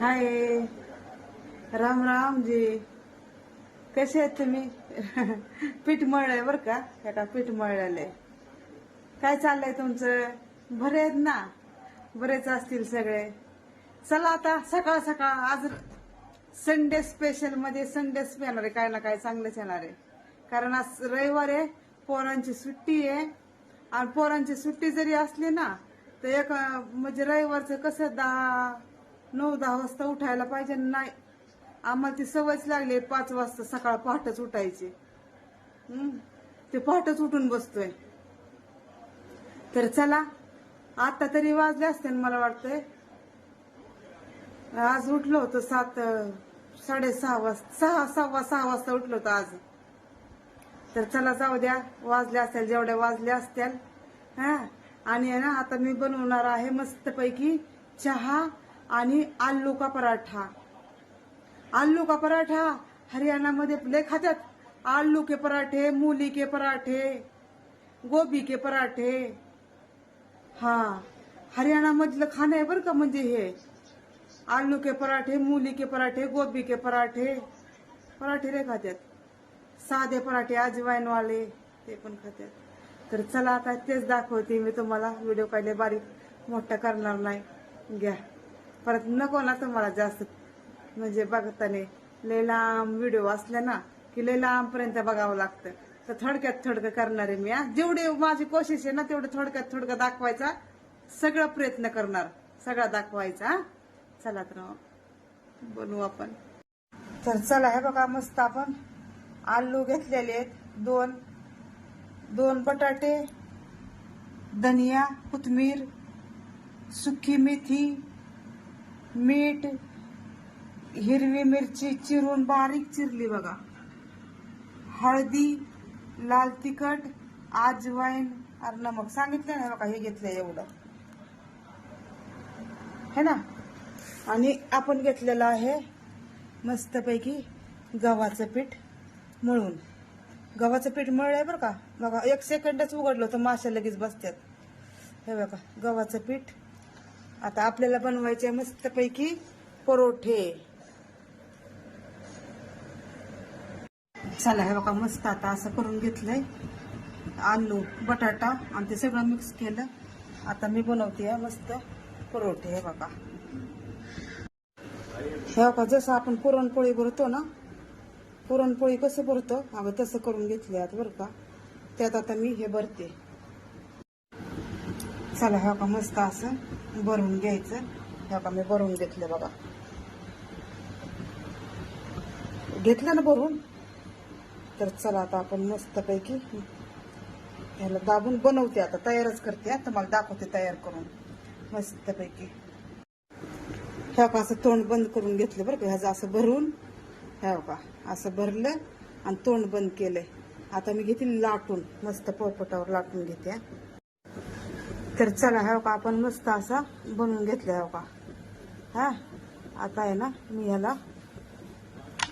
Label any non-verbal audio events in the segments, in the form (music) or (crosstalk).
हाय। राम राम जी। कसे आहेत तुम्ही? पीठ मळलंय बर का? एका पीठ मळलेलं काय चाललंय तुमचं? बरे आहेत ना? बरेच असतील सगळे. चला आता सकाळ सकाळ आज संडे स्पेशलमध्ये संडेच येणार आहे काय ना काय चांगलंच येणार आहे. कारण आज रविवार आहे पोरांची सुट्टी आहे. आणि पोरांची सुट्टी जरी असली ना तर एक म्हणजे रविवारचं कसं दहा नऊ दहा वाजता उठायला पाहिजे. नाही. आम्हाला ती सवयच लागली पाच वाजता सकाळ पहाटच उठायची. ते पहाटच उठून बसतोय. तर चला आता तरी वाजले असते ना मला वाटतंय. आज उठलो होतो सात साडेसहा वाजता सहा सव्वा सहा वाजता उठलो होतो आज. तर चला जाऊ द्या. वाजले असेल जेवढ्या वाजल्या असतील. हा. आणि आहे ना आता मी बनवणार आहे मस्तपैकी चहा आणि आलू का पराठा. आलू का पराठा हरियाणामध्ये लय खात्यात. आलू के पराठे मुली के पराठे गोबी के पराठे. हा हरियाणामधलं खाणं आहे बरं का म्हणजे हे. आलू के पराठे मुली के पराठे गोबी के पराठे. पराठे रे खात्यात. साधे पराठे अजवाईनवाले ते पण खात्यात. तर चला आता तेच दाखवते मी तुम्हाला. व्हिडिओ काढले बारीक मोठा करणार नाही. घ्या. परत नको ना तुम्हाला जास्त. म्हणजे बघताना लय लांब व्हिडिओ असल्या ना की लय लांबपर्यंत बघावं लागतं. तर थोडक्यात थोडकं करणार आहे मी जेवढी जेवढे माझी कोशिश आहे ना तेवढं थोडक्यात थोडकं दाखवायचा. सगळा प्रयत्न करणार. सगळा दाखवायचा चला तर बनवू आपण. तर चला हे बघा मस्त आपण आलू घेतलेले आहेत. दोन दोन बटाटे धनिया कोथमीर सुकी मेथी मीठ हिरवी मिरची चिरून बारीक चिरली बघा. हळदी लाल तिखट आजवाईन आणि नमक सांगितलं ना बघा हे घेतलं एवढं. है ना? आणि आपण घेतलेलं आहे मस्तपैकी गव्हाचं पीठ मळून. गव्हाचं पीठ मळलंय बरं का? बघा एक सेकंडच उघडलं तर माश्या लगेच बसतात. हे बघा गव्हाचं पीठ आता आपल्याला बनवायचे मस्तपैकी परोठे. चला हे बघा मस्त आता असं करून घेतलंय. आलू बटाटा आणि ते सगळं मिक्स केलं. आता मी बनवते मस्त परोठे हे बघा. हे बघा जसं आपण पुरणपोळी भरतो ना पुरणपोळी कसं भरतो? अगं तसं करून घेतले आता बरं का. त्यात आता मी हे भरते. चला हे बघा मस्त असं भरून घ्यायचं. हे का मी भरून घेतलं बघा. घेतलं ना भरून? तर चला आता आपण मस्तपैकी ह्याला दाबून बनवते आता तयारच करते. आता मला दाखवते तयार करून. मस्तपैकी. ह्या का असं तोंड बंद करून घेतलं बरं का. ह्याचं असं भरून ह्या का असं भरलं आणि तोंड बंद केलंय. आता मी घेते लाटून. मस्त पोळपटावर लाटून घेते. हा. तर चला हो का आपण मस्त असा बनवून घेतलं हो का. हा? आता आहे ना मी ह्याला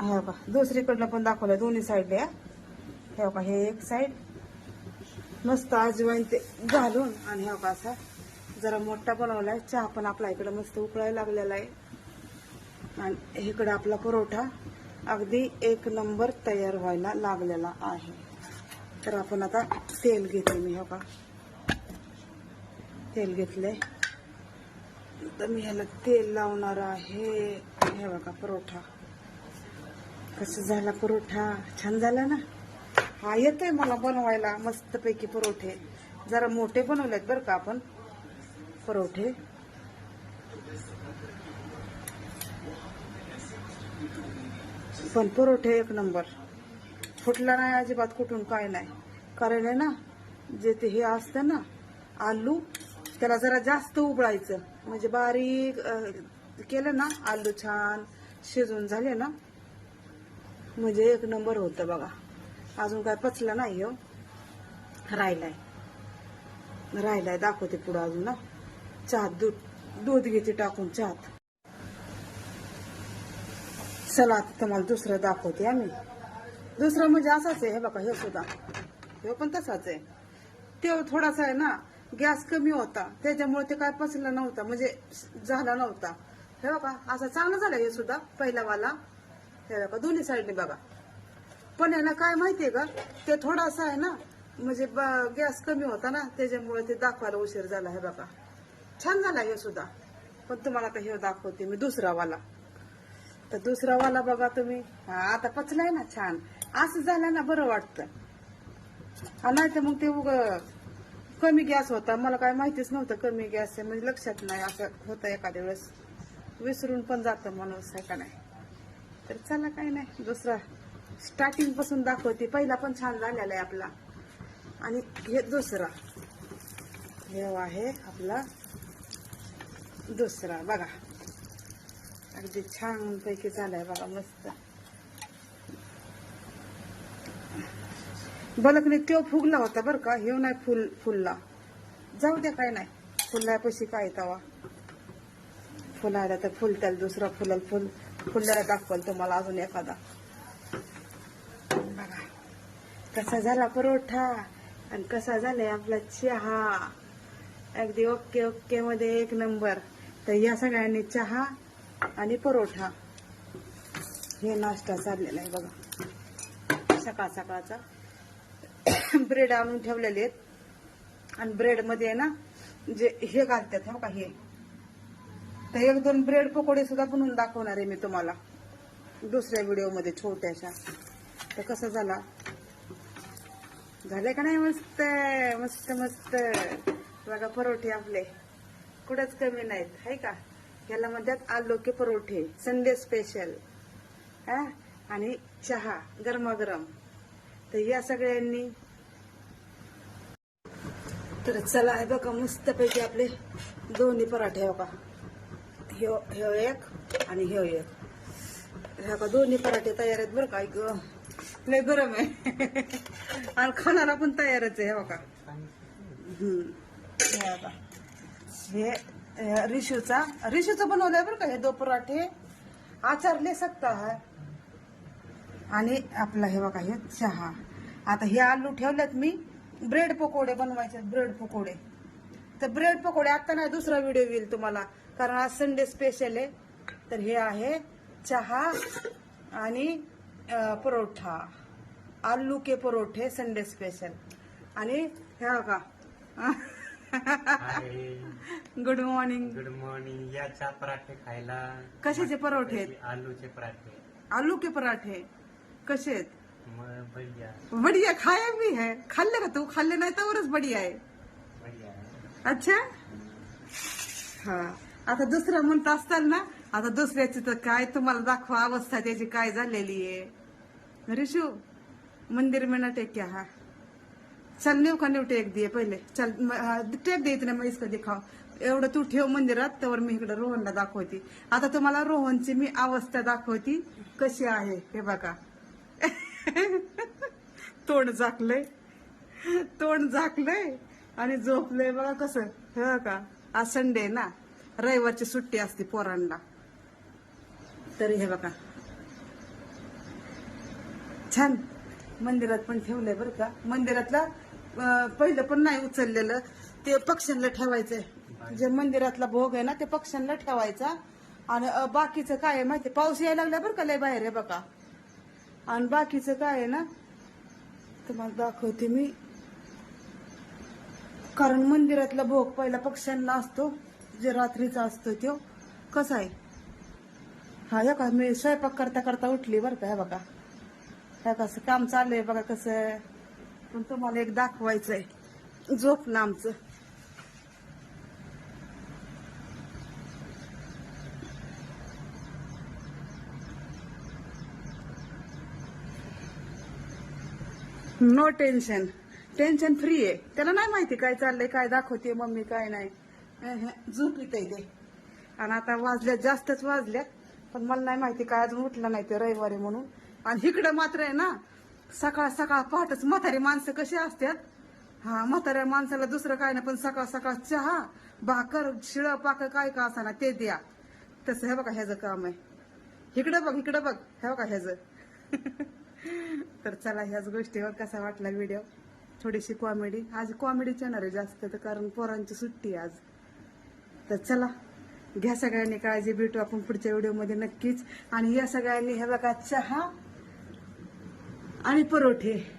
हो का दुसरीकडनं पण दाखवलं दोन्ही साईडला हे. हो का हे एक साईड मस्त आजवाईन ते घालून आणि हे का असा जरा मोठा बनवलाय. चहा पण आपला इकडं मस्त उकळायला लागलेला आहे. आणि इकडे आपला पुरवठा अगदी एक नंबर तयार व्हायला लागलेला आहे. तर आपण आता तेल घेते मी हो का. तेल घेतलंय. तर मी ह्याला तेल लावणार आहे. हे बघा परोठा. कसं झाला परोठा? छान झाला ना? हा येतोय मला बनवायला मस्तपैकी परोठे. जरा मोठे बनवलेत बरं का आपण. परोठे. पण परोठे एक नंबर. फुटला नाही अजिबात कुठून काय नाही. कारण आहे ना जे ते हे असतं ना आलू त्याला जरा जास्त उबळायचं. म्हणजे बारीक केलं ना आलू छान शिजून झाले ना. म्हणजे एक नंबर होतं बघा. अजून काय पचलं नाही हो. राहिलाय. राहिलाय दाखवते पुढं अजून ना. चहात दूध दूध घेते टाकून चहात. चला आता तुम्हाला दुसरं दाखवते आम्ही दुसरं म्हणजे असाच आहे हे बघा हे सुद्धा. हे पण तसाच आहे. तो थोडासा आहे ना गॅस कमी होता. त्याच्यामुळे ते काय पचलं नव्हता. म्हणजे झाला नव्हता. हे बघा असं चांगलं झालं हे सुद्धा पहिलावाला हे बघा दोन्ही साईडने बघा. पण यांना काय माहितीये का ते थोडासा आहे ना म्हणजे ब- गॅस कमी होता ना त्याच्यामुळे ते दाखवायला उशीर झाला हे बघा. छान झाला हे सुद्धा. पण तुम्हाला आता हे दाखवते मी दुसरावाला तर दुसरावाला बघा तुम्ही. आता पचलाय ना छान. असं झालं ना बरं वाटतं. हा नाही तर मग ते उग कमी गॅस होता. मला काय माहितीच नव्हतं कमी गॅस आहे. म्हणजे लक्षात नाही असं होतं एखाद्या वेळेस. विसरून पण जातं माणूस आहे का नाही? तर चला काय नाही. दुसरा. स्टार्टिंगपासून दाखवते. पहिला पण छान झालेला आहे आपला. आणि हे दुसरा. हे आहे आपला दुसरा. बघा. अगदी छान पैकी झालाय बघा मस्त. बलकने तो फुगला होता बरं का हे नाही फुल फुलला. जाऊ द्या काय नाही. फुलल्यापाशी काय तवा. फुलायला तर फुलत्याल दुसरा फुलल फुल. फुलल्याला दाखवाल तुम्हाला अजून एखादा. बघा. कसा झाला परोठा आणि कसा झालाय आपला चहा. अगदी ओके ओके मध्ये एक नंबर. तर या सगळ्यांनी चहा आणि परोठा हे नाश्ता चाललेला आहे बघा. सकाळ सकाळचा. (coughs) ब्रेड आणून ठेवलेले आहेत. आणि ब्रेडमध्ये आहे ना जे हे घालतात हो का हे. तर एक दोन ब्रेड पकोडे सुद्धा बनवून दाखवणार आहे मी तुम्हाला. दुसऱ्या व्हिडिओमध्ये छोट्याशा. तर कसं झाला? झाले का नाही मस्त मस्त मस्त. बघा परोठे आपले. कुठंच कमी नाहीत हाय का? याला म्हणतात आलो की परोठे संडे स्पेशल हा? आणि चहा गरमागरम. तर या सगळ्यांनी तर चला हे बघा मस्तपैकी आपले दोन्ही पराठे हो का ह्यो ह्यो एक आणि ह्यो एक. हे का दोन्ही पराठे तयार आहेत बरं का ऐक लय गरम आहे. (laughs) आणि खाणारा पण तयारच आहे हे का हम्म. हे हे रिशूचा रिशूचं बनवलंय बरं का हे दो पराठे. आचार ले सकता है आणि आपला हे बघा हे चहा. आता हे आलू ठेवलेत मी. ब्रेड पकोडे बनवायचे ब्रेड पकोडे. तर ब्रेड पकोडे आता नाही दुसरा व्हिडिओ येईल तुम्हाला. कारण आज संडे स्पेशल आहे. तर हे आहे चहा आणि परोठा. आलू के परोठे संडे स्पेशल आणि हे hi good morning good morning या चहा पराठे खायला कशाचे परोठे आहेत? आलूचे पराठे. आलू के पराठे. कसे आहेत? बढ़िया। बढिया खाया भी है। खाल्ले का तू? खाल्ले नाही तरच बढिया आहे बढ़िया है। अच्छा? हा। आता दुसरं म्हणत असताल ना? आता दुसऱ्याची तर काय? तुम्हाला दाखवा अवस्था त्याची काय झालेली आहे. रिशू मंदिर में न टेक क्या हा? चल नेऊ का नेऊ टेक दिए पहिले? चल टेक दे इतने मैं इसका दिखाव एवढं तू ठेव मंदिरात तर मी इकडे रोहनला दाखवते. आता तुम्हाला रोहनची मी अवस्था दाखवती. कशी आहे? हे बघा. (laughs) तोंड झाकलंय. तोंड झाकलंय आणि झोपलंय बघा कसं. हो का आज संडे आहे ना. रविवारची सुट्टी असते पोरांना. तरी हे बघा. छान. मंदिरात पण ठेवलंय बरं का. मंदिरातला पहिलं पण नाही उचललेलं. ते पक्ष्यांना ठेवायचंय. जे मंदिरातला भोग आहे ना ते पक्ष्यांना ठेवायचा. आणि बाकीचं काय आहे माहिती पाऊस यायला लागला बरं का लय बाहेर आहे बघा. आणि बाकीचं काय आहे ना तुम्हाला दाखवते मी. कारण मंदिरातला भोग पहिला पक्ष्यांना असतो जे रात्रीचा असतो तो. कसा आहे? हा या का मी स्वयंपाक करता करता उठली बरं का हे बघा. हे कसं काम चाललंय बघा कसं. आहे. पण तुम्हाला एक दाखवायचंय. झोप ना आमचं. नो टेन्शन टेन्शन फ्री आहे. त्याला नाही माहिती काय चाललंय काय दाखवते मम्मी काय नाही. अहं, झोपीत ते. आणि आता वाजल्यात जास्तच वाजल्यात पण मला नाही माहिती काय अजून उठलं नाही ते रविवारी म्हणून. आणि इकडं मात्र आहे ना सकाळ सकाळ पहाटच म्हातारी माणसं कशी असतात? हा म्हाताऱ्या माणसाला दुसरं काय नाही पण सकाळ सकाळ चहा भाकर शिळ पाक काय का असा ना ते द्या. तसं हे बघा ह्याचं काम आहे. इकडं बघ इकडं बघ. हे बघा ह्याचं. (laughs) तर चला ह्याच गोष्टीवर कसा वाटला व्हिडिओ थोडीशी कॉमेडी आज कॉमेडी येणार आहे जास्त तर कारण पोरांची सुट्टी आहे आज. तर चला घ्या सगळ्यांनी काळजी भेटू आपण पुढच्या व्हिडिओमध्ये नक्कीच. आणि या सगळ्यांनी हे बघा चहा आणि परोठे.